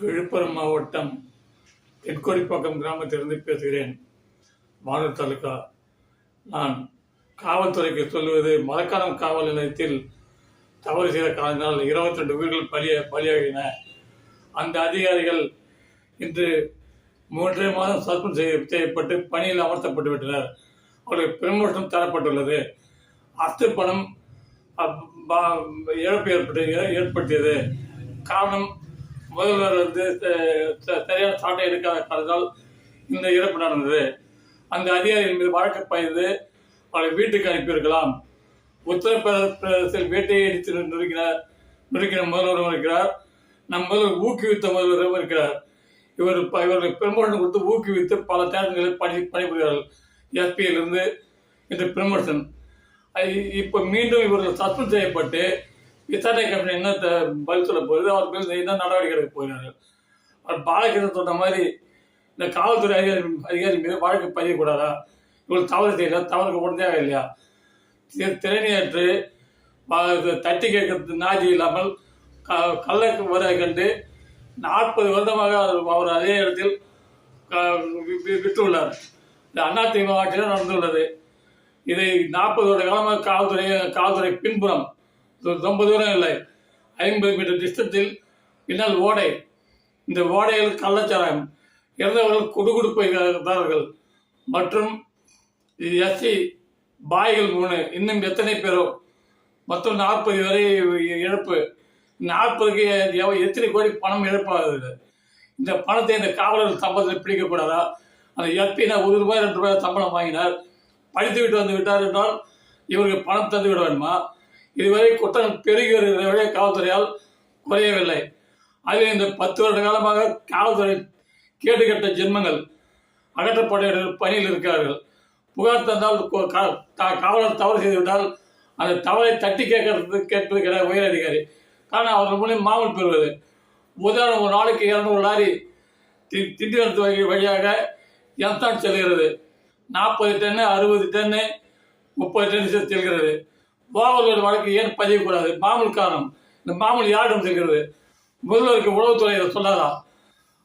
விழுப்புரம் மாவட்டம் தென்கோடிப்பாக்கம் கிராமத்திலிருந்து பேசுகிறேன். மானூர் தாலுகா. நான் காவல்துறைக்கு சொல்வது மரக்காணம் காவல் நிலையத்தில் தவறு செய்த காரணத்தினால் இருபத்தி ரெண்டு உயிர்கள் பலிய பலியாகின. அந்த அதிகாரிகள் இன்று மூன்றே மாதம் சஸ்பெண்ட் செய்ய செய்யப்பட்டு பணியில் அமர்த்தப்பட்டு விட்டனர். அவர்களுக்கு ப்ரமோஷன் தரப்பட்டுள்ளது. அத்து பணம் அப்- பா- இழப்பு ஏற்பட்டு ஏற்படுத்தியது. காரணம் முதல்வர் வந்து ச- சரியான சாட்டை எடுக்காத காரணத்தால் இந்த இறப்பு நடந்தது. அந்த அதிகாரிகள் மீது வழக்கு பயந்து அவளை வீட்டுக்கு அனுப்பியிருக்கலாம். உத்தரப்பிரதேசத்தில் வேட்டையை அடித்து நொறுக்கிற நொறுக்கின முதல்வரும் இருக்கிறார். நம் முதல்வர் ஊக்குவித்த முதல்வரும் இருக்கிறார். இவர் ப- இவர்களுக்கு ப்ரமோஷன் கொடுத்து ஊக்குவித்து பல தேர்தல்களில் பணி பணிபுரிகிறார்கள். எஸ்பியிலிருந்து இன்று ப்ரமோஷன். இப்போ மீண்டும் இவர்கள் சஸ்பெண்ட் செய்யப்பட்டு விசாரணை கமிஷன் என்ன த- பதில் சொல்ல போகுது அவர் மேல் என்ன நடவடிக்கை எடுக்க போகிறார்கள் அவர் பாலகிருஷ்ணன் சொன்ன மாதிரி இந்த காவல்துறை அதிகாரி அதிகாரி மீது வழக்கு பதியக்கூடாதா? இவர்கள் தவறு செய்யல தவறுக்கு உடனே இல்லையா தி- திறனையற்று தட்டி கேட்கறது நாஜி இல்லாமல் க- கள்ளக்கு வர கண்டு நாற்பது வருடமாக அவர் அவர் அதே இடத்தில் விட்டுள்ளார். இந்த அதிமுக ஆட்சியில் நடந்துள்ளது. இதை நாற்பது வருட காலமாக காவல்துறை காவல்துறை பின்புறம் ரொம்ப தூரம் இல்லை. ஐம்பது மீட்டர் டிஸ்டன்ஸில் பின்னால் ஓடை. இந்த ஓடையில் கள்ளச்சாராயம். இறந்தவர்கள் குடுகுடுப்பார்கள் மற்றும் எஸ்சி பாய்கள் மூணு. இன்னும் எத்தனை பேரோ? மொத்தம் நாற்பது வரை இழப்பு. நாற்பதுக்கு எத்தனை கோடி பணம் இழப்பாகுது இந்த பணத்தை இந்த காவலர்கள் சம்பளத்தில் பிடிக்கக்கூடாதா? அந்த எஸ்பினா ஒரு ரூபாய் ரெண்டு ரூபாய் சம்பளம் வாங்கினார். படித்து விட்டு வந்து விட்டார் என்றால் இவருக்கு பணம் தந்து விட வேண்டுமா? இதுவரை குற்றம் பெருகி வருகிற காவல்துறையால் குறையவில்லை. அதில் இந்த பத்து வருட காலமாக காவல்துறை கேட்டுக்கட்ட ஜென்மங்கள் அகற்றப்பட பணியில் இருக்கிறார்கள். புகார் தந்தால் காவலர் தவறு செய்துவிட்டால் அந்த தவறை தட்டி கேட்கறது கேட்பது கிடையாது உயர் அதிகாரி. காரணம் அவர்கள் மூலியம் மாமல் பெறுவது. உதாரணம் ஒரு நாளைக்கு இரநூறு லாரி தி திண்டிவனத்து வழி வழியாக எத்தான் செல்கிறது. நாற்பது டன்னு அறுபது டன்னு முப்பது டன்னு செல்கிறது. பாவலர் வழக்கு ஏன் பதியக்கூடாது? மாமூல் காரணம் இந்த மாமூல் யாரிடம் செல்கிறது? முதல்வருக்கு உளவுத்துறை சொல்லாதா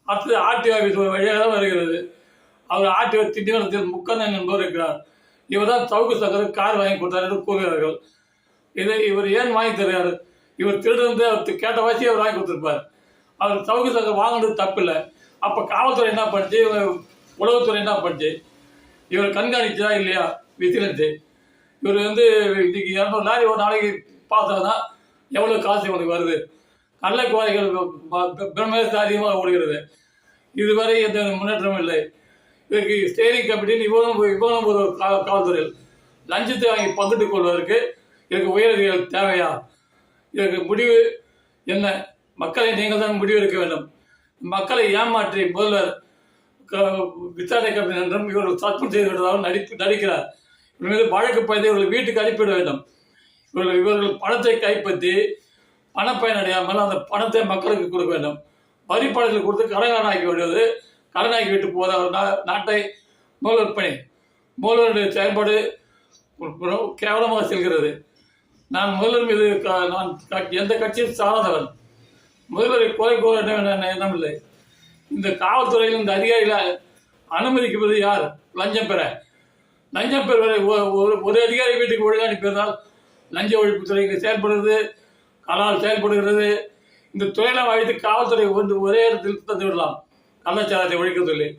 அடுத்தது ஆர்டி ஆஃபீஸ் வழியாக தான் வருகிறது. அவர் ஆர்டிஓ திண்டிவனத்தில் முக்கந்தன் என்பவர் இருக்கிறார். இவர் தான் சவுக்கு சங்கருக்கு கார் வாங்கி கொடுத்தார் என்று கூறுகிறார்கள். இதை இவர் ஏன் வாங்கி தருகிறார்? இவர் திருடந்து அவர் கேட்ட வாசி அவர் வாங்கி கொடுத்துருப்பார். அவர் சவுக்கு சங்கர் வாங்கினது தப்பில்லை. அப்போ காவல்துறை என்ன பண்ணுச்சு? இவங்க உளவுத்துறை என்ன பண்ணுச்சு? இவர் கண்காணிச்சதா இல்லையா? விசிலன்ஸு இவர் வந்து இன்னைக்கு இரநூறு லாரி ஒரு நாளைக்கு பார்த்தோம்னா எவ்வளோ காசு இவனுக்கு வருது. கள்ளக்குவாரிகள் பிரம்மேசம் அதிகமாக ஓடுகிறது. இதுவரை எந்த முன்னேற்றமும் இல்லை. இதற்கு ஸ்டேரிங் கமிட்டியில் இவனும் இவனும் ஒரு கா- காவல்துறையில் லஞ்சத்தை வாங்கி பங்கிட்டுக் கொள்வதற்கு இதற்கு உயரதிகள் தேவையா? இதற்கு முடிவு என்ன? மக்களை நீங்கள் தான் முடிவு எடுக்க வேண்டும். மக்களை ஏமாற்றி முதல்வர் க- விசாரணை கம்பெனி என்றும் இவர்கள் சஸ்பெண்ட் செய்து விட்டதாகவும் நடிப்பு நடிக்கிறார். இவர் வழக்கு பதிவு இவர்கள் வீட்டுக்கு அனுப்பிவிட வேண்டும். இவர்கள் இவர்கள் பணத்தை கைப்பற்றி பணப்பயன் அடையாமல் அந்த பணத்தை மக்களுக்கு கொடுக்க வேண்டும். வரி பணத்தில் கொடுத்து கடனாக்கி விடுவது கடனாக்கி விட்டு போகிற நா- நாட்டை மூலவர் பணி மூலவருடைய செயல்பாடு கேவலமாக செல்கிறது. நான் முதல்வர் மீது க- நான் எந்த கட்சியும் சாராதவன் முதல்வரை குறை கூற வேண்டும் எண்ணம் இல்லை இந்த காவல்துறையில் இந்த அதிகாரிகளை அனுமதிக்குவது யார்? லஞ்சம் பெற. லஞ்சம் பெறுவதை ஒரு ஒரு அதிகாரி வீட்டுக்கு ஒழுங்கு அனுப்பியதால் லஞ்ச ஒழிப்புத்துறை இங்கே செயல்படுகிறது கலால் செயல்படுகிறது. இந்த துறையெல்லாம் அழைத்து காவல்துறை ஒன்று ஒரே இடத்தில் தந்து விடலாம். கள்ளச்சாரத்தை ஒழிக்கவில்லை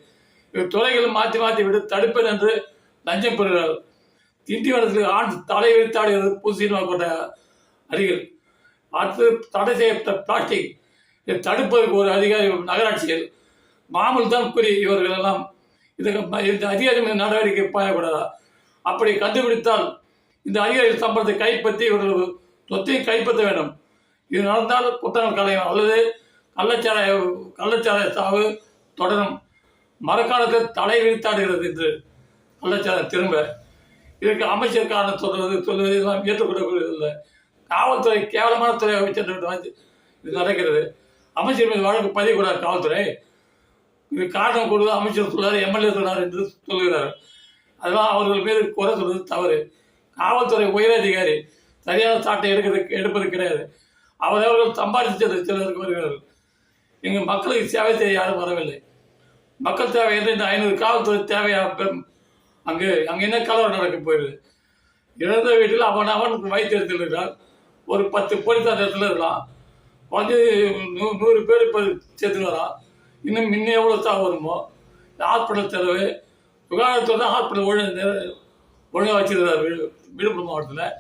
இது துறைகளை மாற்றி மாற்றி விட்டு தடுப்பேன் என்று லஞ்சம் பெறுகிறார். திண்டிவனத்தில் ஆண் தலை வைத்தாடுகிறது பூசிமா கொண்ட அருகில் அடுத்து தடை செய்யப்பட்ட பிளாஸ்டிக். இதை தடுப்பதற்கு ஒரு அதிகாரி நகராட்சியில். மாமூல் தான் கூறி இவர்கள் எல்லாம் இதுக்கு இந்த அதிகாரி மீது நடவடிக்கை பாயக்கூடாதா அப்படி கண்டுபிடித்தால் இந்த அதிகாரிகள் சம்பளத்தை கைப்பற்றி இவர்கள் சொத்தையும் கைப்பற்ற வேண்டும். இது நடந்தால் குற்றங்கள் கலையும் அல்லது கள்ளச்சாராய கள்ளச்சாராய சாவு தொடரும். மரக்காலத்தில் தலை விரித்தாடுகிறது என்று கள்ளச்சாராயம் திரும்ப. இதற்கு அமைச்சர் காரணம் சொல்வது சொல்வது எல்லாம் ஏற்றுக்கொள்ளக்கூடியதில்லை காவல்துறை கேவலமான துறை அமைச்சர் இது நடக்கிறது. அமைச்சர் மீது வழக்கு பதியக்கூடாது காவல்துறை. இது காரணம் கொடுத்து அமைச்சர் சொன்னார் எம்எல்ஏ சொன்னார் என்று சொல்கிறார் அதெல்லாம் அவர்கள் பேர் குறை சொல்வது தவறு. காவல்துறை உயரதிகாரி சரியான சாட்டை எடுக்கிறது எடுப்பது கிடையாது. அவர் அவர்கள் சம்பாதிச்சது சிலருக்கு வருகிறார்கள். இங்கு மக்களுக்கு சேவை செய்ய யாரும் வரவில்லை. மக்கள் தேவை என்று இந்த ஐநூறு காவல்துறை தேவையாக அங்கு அங்கே அங்கே என்ன கலவரம் நடக்க போயிடுது இழந்த வீட்டில் அவன் அவன் வைத்தியத்தில் இருக்கிறான் ஒரு பத்து போலீஸார் இடத்துல இருக்கலாம். வந்து நூ நூறு பேர் இப்போ சேர்த்துன்னு வரான். இன்னும் முன்ன எவ்வளோ தான் வருமோ? இந்த ஹாஸ்பிட்டல் செலவு சுகாதாரத்துறை தான் ஹாஸ்பிட்டல் ஒழுங்கு ஒழுங்காக வச்சிருக்காரு விழுப்புரம் மாவட்டத்தில்.